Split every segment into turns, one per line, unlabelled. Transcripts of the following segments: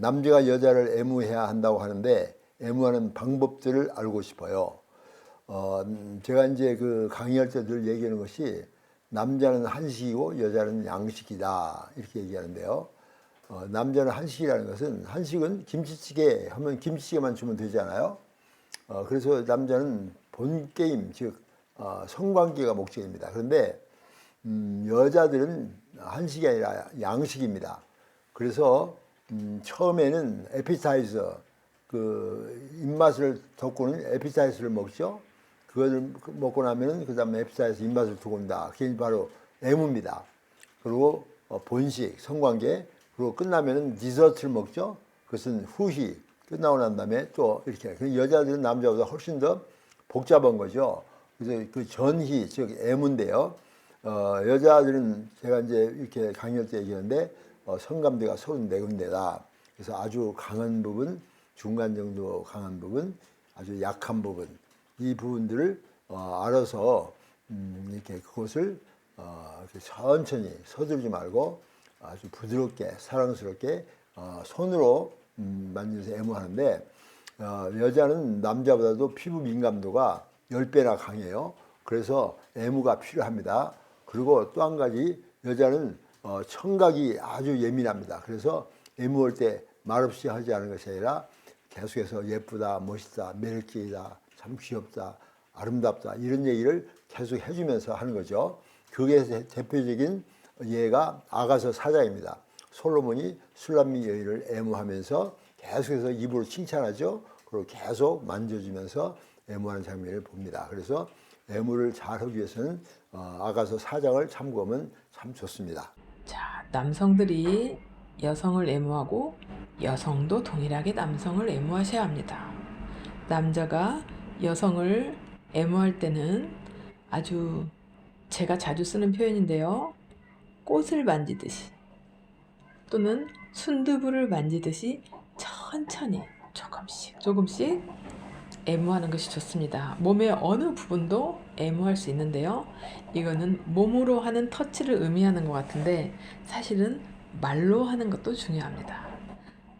남자가 여자를 애무해야 한다고 하는데 애무하는 방법들을 알고 싶어요. 어, 음, 제가 이제 그 강의할 때 늘 얘기하는 것이 남자는 한식이고 여자는 양식이다 이렇게 얘기하는데요. 어, 남자는 한식이라는 것은 한식은 김치찌개 하면 김치찌개만 주면 되잖아요. 어, 그래서 남자는 본 게임 즉 어, 성관계가 목적입니다. 그런데 음, 여자들은 한식이 아니라 양식입니다. 그래서 음, 처음에는 에피타이저 그 입맛을 돋구는 에피타이저를 먹죠. 그것을 먹고 나면은 그 다음에 에피타이저 입맛을 돋군다. 그게 바로 애무입니다. 그리고 어, 본식 성관계 그리고 끝나면은 디저트를 먹죠. 그것은 후식 끝나고 난 다음에 또 이렇게 그 여자들은 남자보다 훨씬 더 복잡한 거죠. 그래서 그 전희 즉 애무인데요. 어, 여자들은 제가 이제 이렇게 강의할 때 얘기하는데 어, 성감대가 34군데다. 그래서 아주 강한 부분, 중간 정도 강한 부분, 아주 약한 부분 이 부분들을 어, 알아서 음, 이렇게 그것을 어, 이렇게 천천히 서두르지 말고 아주 부드럽게 사랑스럽게 어, 손으로 음, 만져서 애무하는데 어, 여자는 남자보다도 피부 민감도가 10배나 강해요. 그래서 애무가 필요합니다. 그리고 또 한 가지 여자는 어, 청각이 아주 예민합니다. 그래서 애무할 때 말없이 하지 않은 것이 아니라 계속해서 예쁘다, 멋있다, 매력적이다, 참 귀엽다, 아름답다 이런 얘기를 계속 해주면서 하는 거죠. 그게 대- 대표적인 예가 아가서 사자입니다. 솔로몬이 술람미 여인을 애무하면서 계속해서 입으로 칭찬하죠. 그리고 계속 만져주면서 애무하는 장면을 봅니다. 그래서 애무를 잘 하기 위해서는 어, 아가서 사장을 참고하면 참 좋습니다.
자, 남성들이 여성을 애무하고 여성도 동일하게 남성을 애무하셔야 합니다. 남자가 여성을 애무할 때는 아주 제가 자주 쓰는 표현인데요. 꽃을 만지듯이 또는 순두부를 만지듯이 천천히 조금씩 조금씩 애무하는 것이 좋습니다. 몸의 어느 부분도 애무할 수 있는데요. 이거는 몸으로 하는 터치를 의미하는 것 같은데 사실은 말로 하는 것도 중요합니다.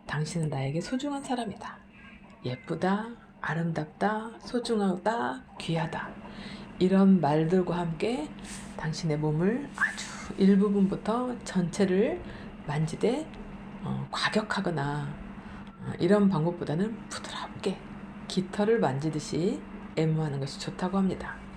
당신은 나에게 소중한 사람이다. 예쁘다, 아름답다, 소중하다, 귀하다. 이런 말들과 함께 당신의 몸을 아주 일부분부터 전체를 만지되 어, 과격하거나 어, 이런 방법보다는 부드럽게 깃털을 만지듯이 애무하는 것이 좋다고 합니다.